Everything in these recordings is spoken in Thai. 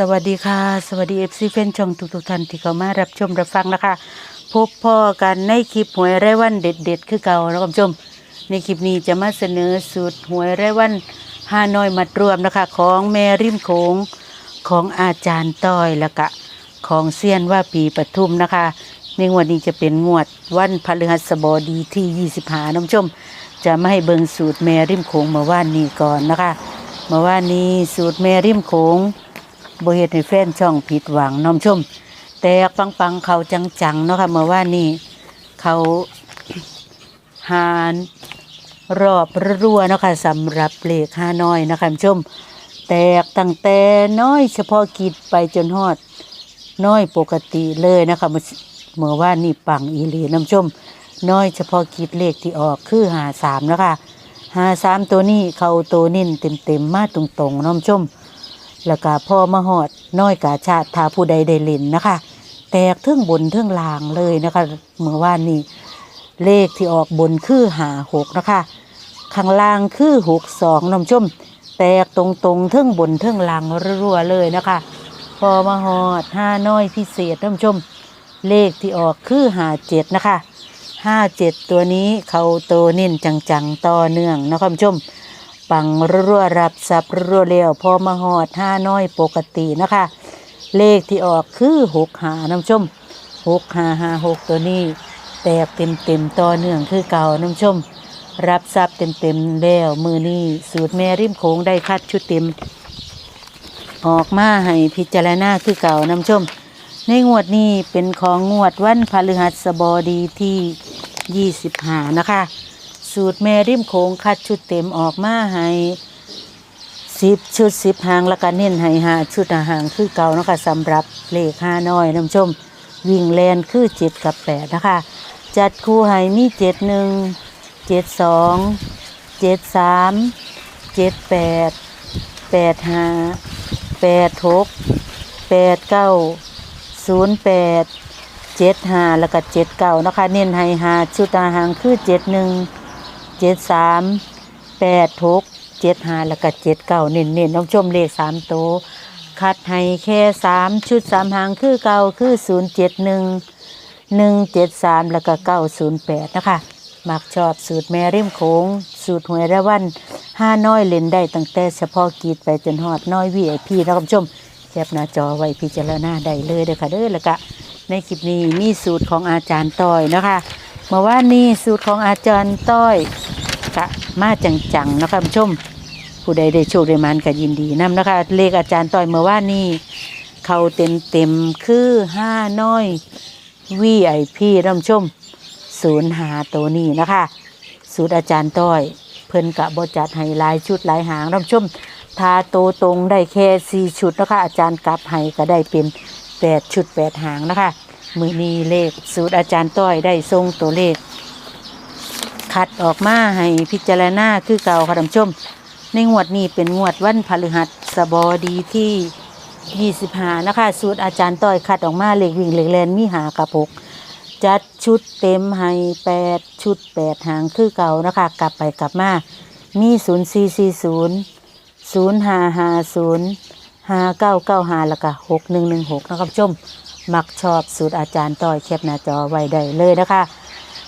สวัสดีค่ะ สวัสดีเอฟซีเฟนช่องทุกทุกๆท่านที่เข้ามารับชมรับฟังนะคะ พบพ่อกันในคลิปหวยรายวันเด็ดๆ คือเก่านะคุณผู้ชม ในคลิปนี้จะมาเสนอสูตรหวยรายวันฮานอยมัดรวมนะคะ ของแมริมโขงของอาจารย์ต้อยแล้วก็ของเซียนว่าปีปทุมนะคะ ในงวดนี้จะเป็นงวดวันพฤหัสบดีที่25น้องชม จะไม่ให้เบิงสูตรแมริมโขงมาว่านนี้ก่อนนะคะมาว่านนี้สูตรแมริมโขง บเหตุให้แฟนช่องผิดหวังน้อมชม แต่ปังปังๆเขาจังๆเนาะค่ะเมื่อว่านี่เขาหารอบรัวเนาะค่ะสำหรับเลขห้าน้อยนะคะชม แตกตั้งแต่น้อยเฉพาะกิจไปจนฮอด น้อยปกติเลยนะคะเมื่อเมื่อว่านี่ปังอีหลีน้ำชม น้อยเฉพาะกิจเลขที่ออกคือหาสามนะคะหาสามตัวนี้เขาตัวนิ่นเต็มๆมาตรงๆน้ำชม แล้วก็พ่อมาหอดน้อยกาชาติทาผู้ใดได้เล่นนะคะ แตกทึ่งบนทึ่งลางเลยนะคะเมื่อวานนี้เลขที่ออกบนคือหาหกนะคะ ข้างล่างคือหกสองน้ำชม แตกตรงตรงๆทึ่งบนทึ่งลางรัวๆเลยนะคะ พอมาหอดห้าน้อยพิเศษน้ำชม เลขที่ออกคือหาเจ็ดนะคะห้าเจ็ดตัวนี้เขาโตเน้นจังๆต่อเนื่องนะคะคุณผู้ชม ปังรัวรับสับรัวๆเร็วพอมาหอดห้าน้อยปกตินะคะ เลขที่ออกคือหกหาน้ำชมหกหาหาหกตัวนี้ แตกเต็มเต็มต่อเนื่องคือเก่าน้ำชม รับทรัพย์เต็มเต็มแล้วมือนี้สูตรแม่ริมโขงได้คัดชุดเต็ม ออกมาให้พิจารณาคือเก่าน้ำชม ในงวดนี้เป็นของงวดวันพฤหัสบดีที่ยี่สิบหานะคะ สูตรแม่ริมโขงคัดชุดเต็มออกมาให้สิบชุดสิบหางแล้วก็เน้นให้หาชุดหางคือเก่านะคะสำหรับเลขห้าน้อยน้ำชม วิ่งแลนคือเจ็ดกับแปดนะคะ จัดคู่ให้มีเจ็ดหนึ่งเจ็ดสองเจ็ดสามเจ็ดแปดแปดห้าแปดหกแปดเก้าศูนย์แปดเจ็ดห้าแล้วก็เจ็ดเก้านะคะ เน้นให้หาชุดอาหางคือเจ็ดหนึ่ง เจ็ดสามแปดหกเจ็ดห้าแล้วก็เจ็ดเก้าเน้นเน้นน้องชมเลขสามโตวคัดให้แค่สามชุดสามหางคือเก่าคือศูนย์เจ็ดหนึ่งหนึ่งเจ็ดสามแล้วก็เก้าศูนย์แปดนะคะมักชอบสูตรแม่ริมโขงสูตรหวยระวันห้าน้อยเล่นได้ตั้งแต่เฉพาะกีดไปจนหอดน้อยวีไอพีนะคุณผู้ชมแคปหน้าจอไว้พิจารณาได้เลยเด้อค่ะเด้อแล้วก็ในคลิปนี้มีสูตรของอาจารย์ต้อยนะคะเมื่อวานนี้สูตรของอาจารย์ต้อย มาจังๆนะคะผู้ชม ผู้ใดได้โชคได้มันก็ยินดีนํนะคะ เลขอาจารย์ต้อยเมื่อวานนี้เขาเต็มเต็มๆคือห้าน้อยวีไอพีท่านผู้ชมศูนย์หาตัวนี้นะคะสูตรอาจารย์ต้อย เพิ่นกะบจัดให้หลายชุดหลายหางท่านผู้ชมทาโตวตรงได้แค่สี่ชุดนะคะอาจารย์กลับให้ก็ได้เป็นแปดชุดแปดหางนะคะมือนี้เลขสูตรอาจารย์ต้อยได้ทรงตัวเลข คัดออกมาให้พิจารณาคือเก่าค่ะท่านผู้ชม ในงวดนี้เป็นงวดวันพฤหัสบดีที่ 25 นะคะ สูตรอาจารย์ต้อยคัดออกมาเลขวิ่งเลขแลนมีหากระปกจัดชุดเต็มให้8ชุด8หางคือเก่านะคะ กลับไปกลับมามี0440 0550 5995แล้วก็6116นะครับผู้ชม มักชอบสูตรอาจารย์ต้อยแคปหน้าจอไว้ได้เลยนะคะ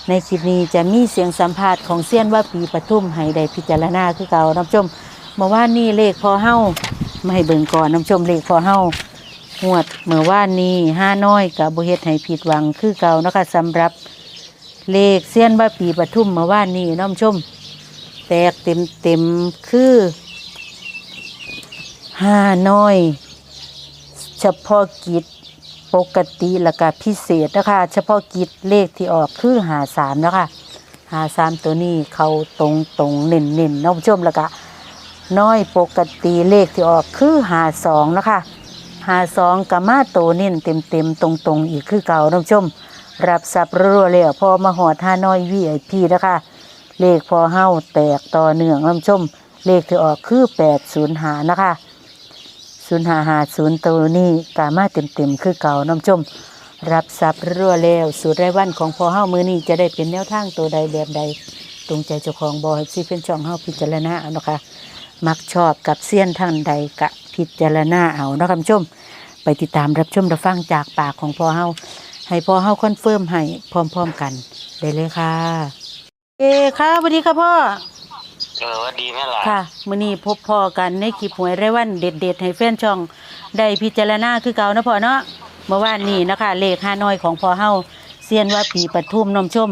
ในคลิปนี้จะมีเสียงสัมภาษณ์ของเซียนว่าปีปทุมให้ได้พิจารณาคือเก่าน้ำชมเมื่อวานนี้เลขพอเฮ้าไม่ให้เบิ่งก่อนน้ำชมเลขพอเฮ้างวดเมื่อวานนี้ห้าน้อยกับบุเฮ็ดให้ผิดหวังคือเก่านะคะสำหรับเลขเซียนว่าปีปทุมเมื่อวานนี้น้ำชม แตกเต็มเต็มคือห้าน้อย เฉพาะกิจ ปกติแล้วก็พิเศษนะคะเฉพาะกิจเลขที่ออกคือหาสามนะคะหาสามตัวนี้เขาตรงตรงเน่นเน่นน้องผู้ชมแล้วก็น้อยปกติเลขที่ออกคือหาสองนะคะหาสองกับมาโตวเน่นเต็มเต็มตรงตรงอีกคือเก่าน้องผู้ชม รับสับรัวเลยพอมาหอดห้าน้อยวีไอพีนะคะเลขพอเฮ้าแตกต่อเนื่องน้องผู้ชม เลขที่ออกคือแปดศูนย์หานะคะ ศูนย์หาหาศูนย์ตัวนี้กามาเต็มเต็มๆคือเก่าน้ำชมรับทรัพย์รั่วแล้วสูตรไรายวันของพอเฮ้ามือนี้จะได้เป็นแนวทางตัวใดแบบใด ตรงใจเจ้าของบอยซีเป็นช่องเฮ้าพิจารณาเอานะคะมักชอบกับเสี้ยนทางใดกะพิจารณาเอานะคะคุณผู้ชม ไปติดตามรับชมรับฟังจากปากของพ่อเฮ้าให้พ่อเฮ้าคอนเฟิร์มให้พร้อมๆกัน ได้เลยค่ะ เอค่ะสวัสดีค่ะพ่อ เออว่าดีไหมล่ะค่ะมื้อนี้พบพ่อกันในคลิปหวยรายวันเด็ด ๆ ให้แฟนช่องได้พิจารณาคือเก่านะพ่อเนาะเมื่อวานนี้นะคะ เลขห้าน้อยของพ่อเฮาเซียนว่าปีปทุมนมชม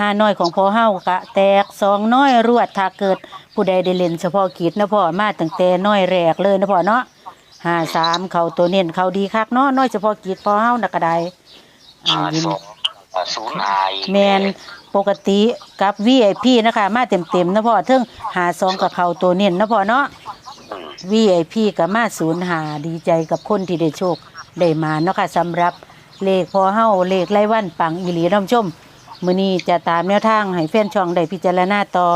ห้าน้อยของพ่อเฮากะแตกสองน้อยรวดถ้าเกิดผู้ใดได้เล่นเฉพาะกิจนะพ่อมาตั้งแต่น้อยแรกเลยนะพ่อเนาะห้าสามเขาตัวเน้นเขาดีคักเนาะน้อยเฉพาะกิจพ่อเฮานักกระไดอ่าหายินสองอ่า ศูนย์หายแมนปกติกับ VIP นะคะ มาเต็มๆนะพ่อเทิงหาซองกับเขาตัวเน้นนะพ่อเนาะอืม VIP กับมาศูนย์หาดีใจกับคนที่ได้โชคได้มาเนาะค่ะสำหรับเลขพอเฮาเลขไล่วันปังอีหลีน้ำชมมื้อนี้จะตามแนวทางให้แฟนช่องได้พิจารณาต่อ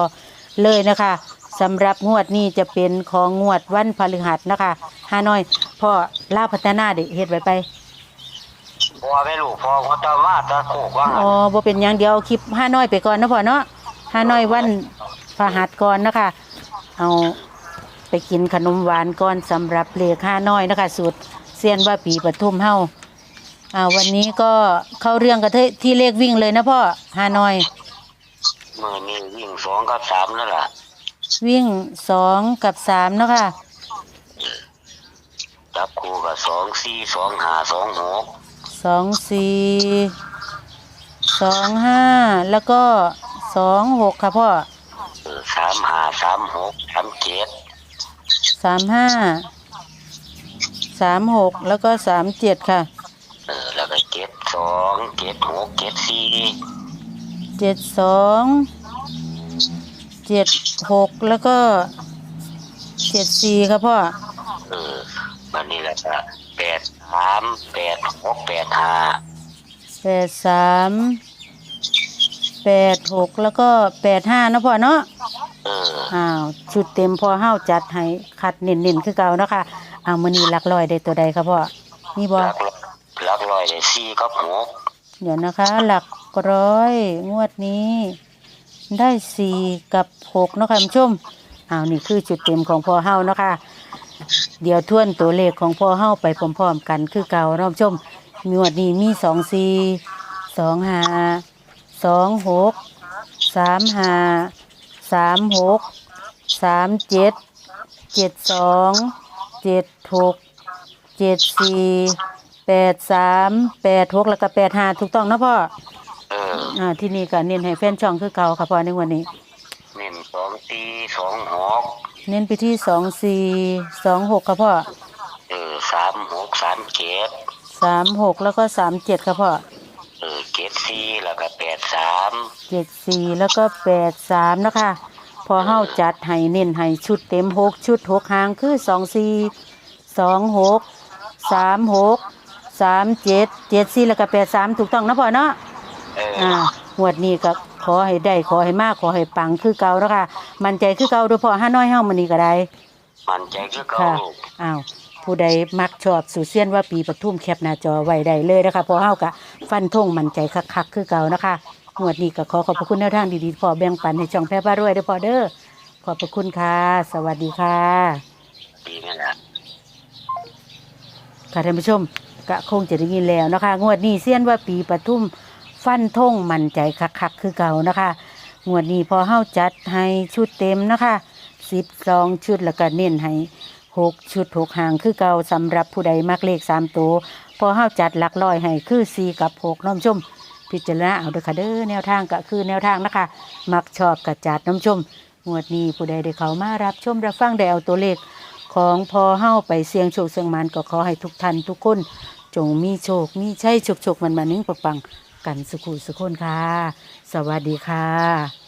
เลยนะคะสำหรับงวดนี้จะเป็นของงวดวันพฤหัสนะคะฮานอยพ่อลาวพัฒนาได้เฮ็ดไว้ไป พอไม่รู้พอเขาตามาตาโคกว่าอ๋อบ่เป็นอย่างเดียวคลิปห้าน้อยไปก่อนเนาะพ่อเนาะห้าน้อยวันพฤหัสก่อนนะคะเอาไปกินขนมหวานก่อนสำหรับเลขห้าน้อยนะคะสูตรเซียนว่าปีปทุมเฮาอ่าวันนี้ก็เข้าเรื่องกันที่ที่เลขวิ่งเลยนะพ่อห้าน้อยมือนี่วิ่งสองกับสามนั่นแหละวิ่งสองกับสามเนาะค่ะจับคู่กับสองสี่สองหาสองหก สองสี่สองห้าแล้วก็สองหกค่ะพ่อเออสามหาสามหกสามเจ็ดสามห้าสามหกแล้วก็สามเจ็ดค่ะเออแล้วก็เจ็ดสองเจ็ดหกเจ็ดสี่เจ็ดสองเจ็ดหกแล้วก็เจ็ดสี่ครับพ่อเออวันนี้แหละก็แปด สามแปดหกแปดห้าแปดสามแปดหกแล้วก็แปดห้านะพ่อเนาะเอออ้าวชุดเต็มพอเฮ้าจัดให้คัดเน้นๆคือเก่าเนาะค่ะเอามือนี้หลักลอยได้ตัวใดครับพ่อนี่บอหลักร้อยหลักร้อยได้สี่กับหกเดี๋ยวนะคะ หลักร้อยงวดนี้ ได้สี่กับหกเนาะค่ะคุณผู้ชมอ้าวนี่คือจุดเต็มของพอเฮ้าเนาะค่ะ เดี๋ยวทวนตัวเลขของพ่อเฮาไปพร้อมๆกันคือเก่าเน้องชมมีวดนี้มีสองสี่สองห้าสองหกสามห้าสามหกสามเจ็ดเจ็ดสองเจ็ดหกเจ็ดสี่แปดสามแปดหกแล้วก็แปดห้าถูกต้องเนาะพ่อเอออ่าที่นี่ก็เน้นให้แฟนช่องคือเก่าค่ะพ่อในวันนี้เน้น สองสี่สองหกเน้นไปที่สองสี่สองหกค่ะพ่อเออสามหกสามเจ็ดสามหกแล้วก็สามเจ็ดค่ะพ่อเออเจ็ดสี่แล้วก็แปดสามเจ็ดสี่แล้วก็แปดสามนะคะ พอเฮาจัดให้เน้นให้ชุดเต็มหกชุดหกหางคือสองสี่สองหกสามหกสามเจ็ดเจ็ดสี่แล้วก็แปดสามถูกต้องนะพ่อเนาะเอออ่างวดนี้ก็ ขอให้ได้ขอให้มากขอให้ปังคือเก่าแล้วค่ะมันใจคือเก่าโดยพอห้าน้อยเฮามันนี้ก็ได้มันใจคือเก่าค่ะลูกอ้าวผู้ใดมักชอบสู่เสี้ยนว่าปีปทุมแคปหน้าจอไว้ได้เลยนะคะเพอเฮากะฟันธงมั่นใจคักๆคือเก่านะคะงวดนี้ก็ขอขอบพระคุณแนวทางดีๆพอแบ่งปันให้ช่องแพร่บ้ารวยเด้อพอเด้อขอบพระคุณค่ะ สวัสดีค่ะดีนี่แหละค่ะท่านผู้ชมก็คงจะได้ยินแล้วนะคะ งวดนี้เสี้ยนว่าปีปทุม ฟันธงมั่นใจคักๆคือเก่านะคะงวดนี้พอเฮาจัดให้ชุดเต็มนะคะสิบสองชุดแล้วก็เน้นให้หกชุดหกหางคือเก่าสำหรับผู้ใดมักเลขสามตัวพอเฮาจัดหลักร้อยให้คือสี่กับหกน้องชม พิจารณาเอาเด้อค่ะเด้อแนวทางก็คือแนวทางนะคะ มักชอบกระจัดน้ำชมงวดนี้ผู้ใดได้เขามารับชมรับฟังได้เอาตัวเลข ของพอเฮ้าไปเสียงโชคเสียงมันก็ขอให้ทุกท่านทุกคน จงมีโชคมีใช่โชคโชคมันมานึ่งปังๆ กันสุขุสุขคนค่ะ สวัสดีค่ะ